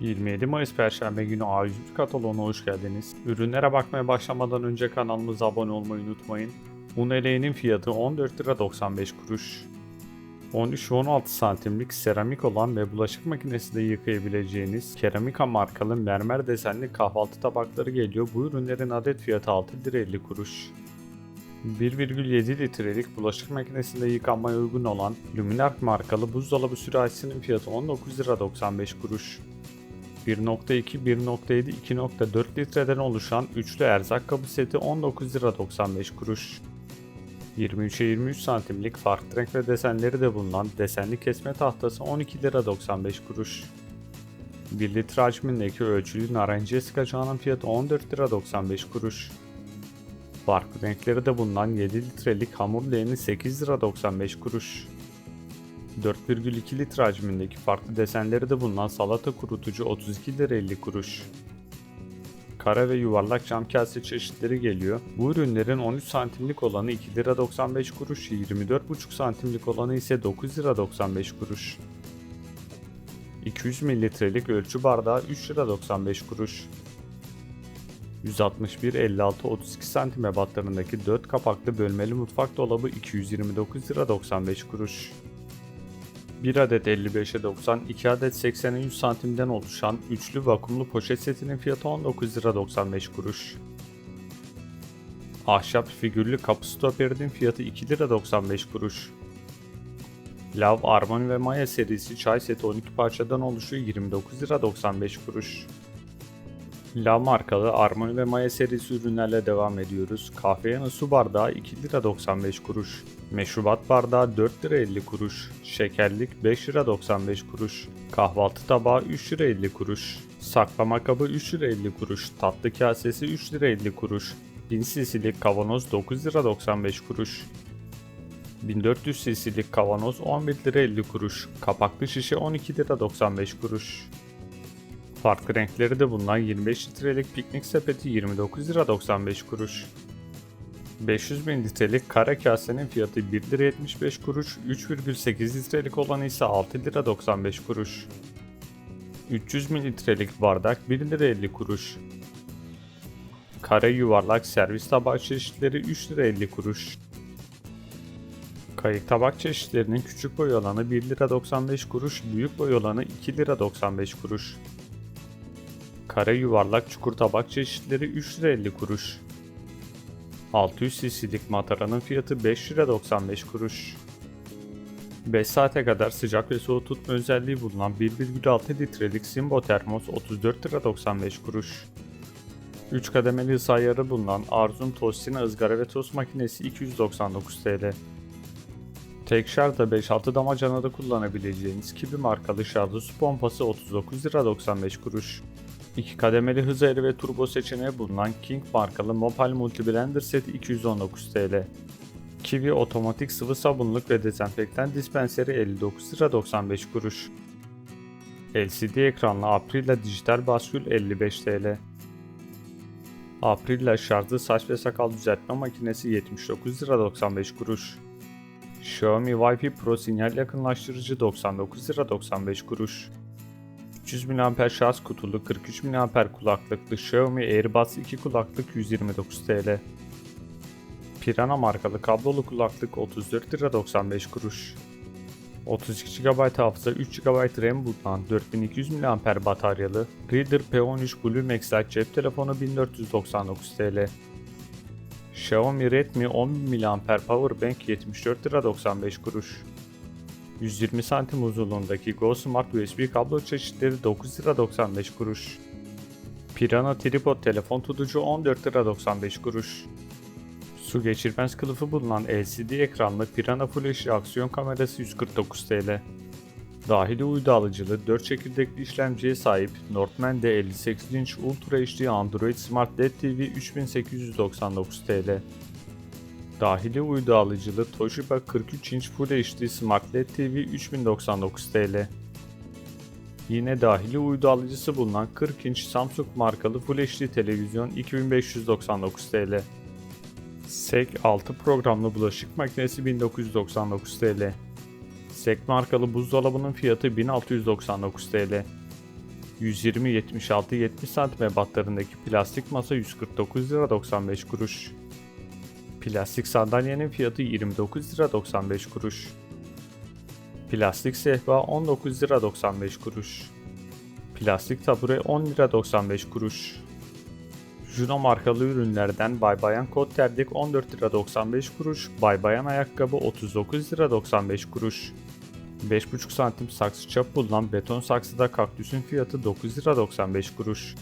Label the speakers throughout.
Speaker 1: 27 Mayıs Perşembe günü A101 kataloğuna hoş geldiniz. Ürünlere bakmaya başlamadan önce kanalımıza abone olmayı unutmayın. Un eleğinin fiyatı 14 lira 95 kuruş. 13 ve 16 santimlik seramik olan ve bulaşık makinesinde yıkayabileceğiniz keramika markalı mermer desenli kahvaltı tabakları geliyor. Bu ürünlerin adet fiyatı 6 lira 50 kuruş. 1,7 litrelik bulaşık makinesinde yıkanmaya uygun olan Luminark markalı buzdolabı sürahisinin fiyatı 19 lira 95 kuruş. 1.2, 1.7, 2.4 litreden oluşan üçlü erzak kabı seti 19 lira 95 kuruş. 23'e 23 santimlik farklı renk ve desenleri de bulunan desenli kesme tahtası 12 lira 95 kuruş. 1 litre hacmindeki ölçülü narenciye sıkacağının fiyatı 14 lira 95 kuruş. Farklı renkleri de bulunan 7 litrelik hamur leğeni 8 lira 95 kuruş. 4,2 litre hacmindeki farklı desenleri de bulunan salata kurutucu 32 lira 50 kuruş. Kare ve yuvarlak cam kase çeşitleri geliyor. Bu ürünlerin 13 santimlik olanı 2 lira 95 kuruş, 24,5 santimlik olanı ise 9 lira 95 kuruş. 200 mililitrelik ölçü bardağı 3 lira 95 kuruş. 161 56 32 santim ebatlarındaki 4 kapaklı bölmeli mutfak dolabı 229 lira 95 kuruş. 1 adet 55'e 90, 2 adet 80'e 100 santimden oluşan üçlü vakumlu poşet setinin fiyatı 19 lira 95 kuruş. Ahşap figürlü kapı stoperinin fiyatı 2 lira 95 kuruş. Lav Armani ve Maya serisi çay seti 12 parçadan oluşuyor 29 lira 95 kuruş. La markalı Armani ve Maya serisi ürünlerle devam ediyoruz. Kahve yanı su bardağı 2 lira 95 kuruş. Meşrubat bardağı 4 lira 50 kuruş. Şekerlik 5 lira 95 kuruş. Kahvaltı tabağı 3 lira 50 kuruş. Saklama kabı 3 lira 50 kuruş. Tatlı kasesi 3 lira 50 kuruş. 1000 cc'lik kavanoz 9 lira 95 kuruş. 1400 cc'lik kavanoz 11 lira 50 kuruş. Kapaklı şişe 12 lira 95 kuruş. Farklı renkleri de bulunan 25 litrelik piknik sepeti 29 lira 95 kuruş. 500 mililitrelik kare kasenin fiyatı 1 lira 75 kuruş, 3,8 litrelik olanı ise 6 lira 95 kuruş. 300 mililitrelik bardak 1 lira 50 kuruş. Kare yuvarlak servis tabağı çeşitleri 3 lira 50 kuruş. Kayık tabak çeşitlerinin küçük boy olanı 1 lira 95 kuruş, büyük boy olanı 2 lira 95 kuruş. Kare yuvarlak çukur tabak çeşitleri 3 lira 50 kuruş. 600 cc'lik mataranın fiyatı 5 lira 95 kuruş. 5 saate kadar sıcak ve soğuk tutma özelliği bulunan 1,6 litrelik Simbo termos 34 lira 95 kuruş. 3 kademeli ısı ayarı bulunan Arzum Tostina ızgara ve tost makinesi 299 TL. Tek şarjda 5-6 damacanada kullanabileceğiniz Kibi markalı şarjlı su pompası 39 lira 95 kuruş. 2 kademeli hız ayarı ve turbo seçeneği bulunan King markalı Mobile Multiblender seti 219 TL. Kiwi otomatik sıvı sabunluk ve dezenfektan dispenseri 59 lira 95 kuruş. LCD ekranlı Aprila dijital baskül 55 TL. Aprila şarjlı saç ve sakal düzeltme makinesi 79 lira 95 kuruş. Xiaomi Wi-Fi Pro sinyal yakınlaştırıcı 99 lira 95 kuruş. 300 mAh şarj kutulu 43 mAh kulaklıklı Xiaomi AirBuds 2 kulaklık 129 TL. Pirana markalı kablolu kulaklık 34 lira 95 kuruş. 32 GB hafıza 3 GB RAM bulunan 4200 mAh bataryalı Reader P13 Blue Max Lite cep telefonu 1499 TL. Xiaomi Redmi 10.000 mAh Powerbank 74 lira 95 kuruş. 120 santim uzunluğundaki Go Smart USB kablo çeşitleri 9 lira 95 kuruş. Pirana tripod telefon tutucu 14 lira 95 kuruş. Su geçirmez kılıfı bulunan LCD ekranlı Pirana Full HD aksiyon kamerası 149 TL. Dahili uydu alıcılı 4 çekirdekli işlemciye sahip Northman D58 inç Ultra HD Android Smart LED TV 3899 TL. Dahili uydu alıcılı Toshiba 43 inç Full HD Smart LED TV 3099 TL. Yine dahili uydu alıcısı bulunan 40 inç Samsung markalı Full HD televizyon 2599 TL. SEC 6 programlı bulaşık makinesi 1999 TL. SEC markalı buzdolabının fiyatı 1699 TL. 120 76 70 cm ebatlarındaki plastik masa 149 lira 95 kuruş. Plastik sandalyenin fiyatı 29 lira 95 kuruş. Plastik sehpa 19 lira 95 kuruş. Plastik tabure 10 lira 95 kuruş. Juno markalı ürünlerden Bay Bayan kot terlik 14 lira 95 kuruş, Bay Bayan ayakkabı 39 lira 95 kuruş. 5,5 santim saksı çap bulunan beton saksıda kaktüsün fiyatı 9 lira 95 kuruş.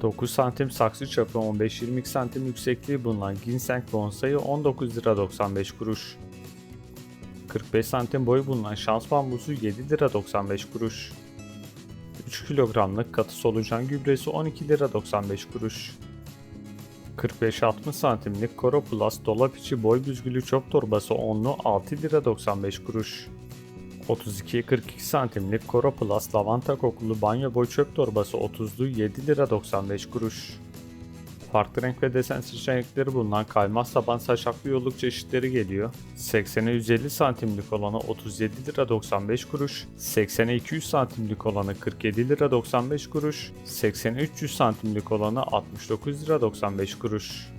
Speaker 1: 9 santim saksı çapı 15-22 santim yüksekliği bulunan ginseng bonsai 19 lira 95 kuruş. 45 santim boyu bulunan şans bambusu 7 lira 95 kuruş. 3 kilogramlık katı solucan gübresi 12 lira 95 kuruş. 45-60 santimlik Koro Plus dolap içi boy büzgülü çöp torbası 10'lu 6 lira 95 kuruş. 32-42 santimlik Koro Plus lavanta kokulu banyo boy çöp torbası 30'lu 7 lira 95 kuruş. Farklı renk ve desen seçenekleri bulunan kaymaz taban saçaklı yolluk çeşitleri geliyor. 80'e 150 santimlik olanı 37 lira 95 kuruş, 80'e 200 santimlik olanı 47 lira 95 kuruş, 80'e 300 santimlik olanı 69 lira 95 kuruş.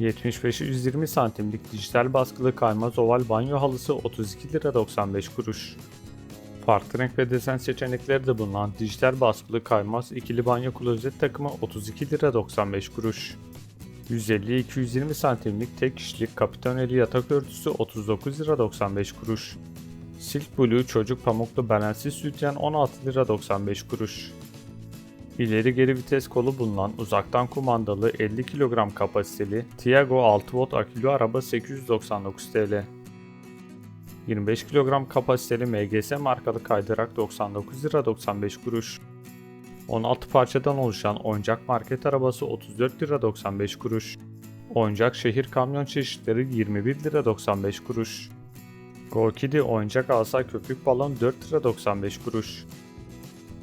Speaker 1: 75'e 120 santimlik dijital baskılı kaymaz oval banyo halısı 32 lira 95 kuruş. Farklı renk ve desen seçenekleri de bulunan dijital baskılı kaymaz ikili banyo klozet takımı 32 lira 95 kuruş. 150-220 santimlik tek kişilik kapitoneli yatak örtüsü 39 lira 95 kuruş. Silk Blue çocuk pamuklu belensiz sütyen 16 lira 95 kuruş. İleri geri vites kolu bulunan uzaktan kumandalı 50 kilogram kapasiteli Tiago 6 volt akülü araba 899 TL. 25 kilogram kapasiteli MGS markalı kaydırak 99 lira 95 kuruş. 16 parçadan oluşan oyuncak market arabası 34 lira 95 kuruş. Oyuncak şehir kamyon çeşitleri 21 lira 95 kuruş. Go-Kidi oyuncak asa köpük balon 4 lira 95 kuruş.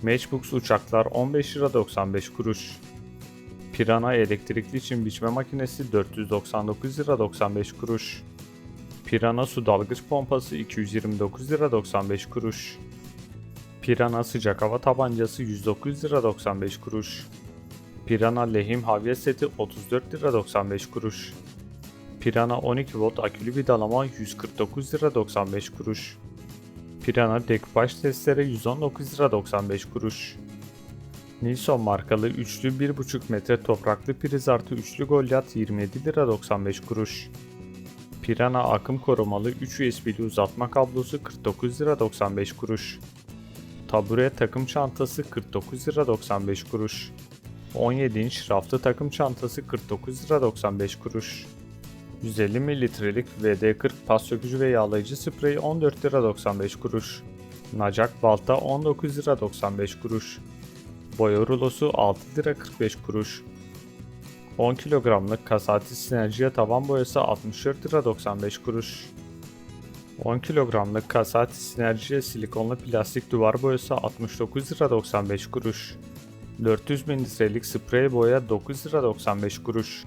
Speaker 1: Matchbox uçaklar 15 lira 95 kuruş. Pirana elektrikli çim biçme makinesi 499 lira 95 kuruş. Pirana su dalgıç pompası 229 lira 95 kuruş. Pirana sıcak hava tabancası 109 lira 95 kuruş. Pirana lehim havya seti 34 lira 95 kuruş. Pirana 12 volt akülü vidalama 149 lira 95 kuruş. Pirana dekupaj testere 119 lira 95 kuruş. Nilson markalı üçlü 1,5 metre topraklı priz artı üçlü golyat 27 lira 95 kuruş. Pirana akım korumalı 3 USB'li uzatma kablosu 49 lira 95 kuruş. Tabure takım çantası 49 lira 95 kuruş. 17 inç raflı takım çantası 49 lira 95 kuruş. 150 mililitrelik VD40 pas sökücü ve yağlayıcı sprey 14 lira 95 kuruş. Nacak balta 19 lira 95 kuruş. Boya rulosu 6 lira 45 kuruş. 10 kilogramlık Kasati Sinerjiye tavan boyası 64 lira 95 kuruş. 10 kilogramlık Kasati Sinerjiye silikonlu plastik duvar boyası 69 lira 95 kuruş. 400 mililitrelik sprey boya 9 lira 95 kuruş.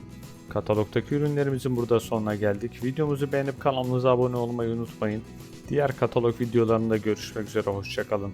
Speaker 1: Katalogdaki ürünlerimizin burada sonuna geldik. Videomuzu beğenip kanalımıza abone olmayı unutmayın. Diğer katalog videolarında görüşmek üzere hoşçakalın.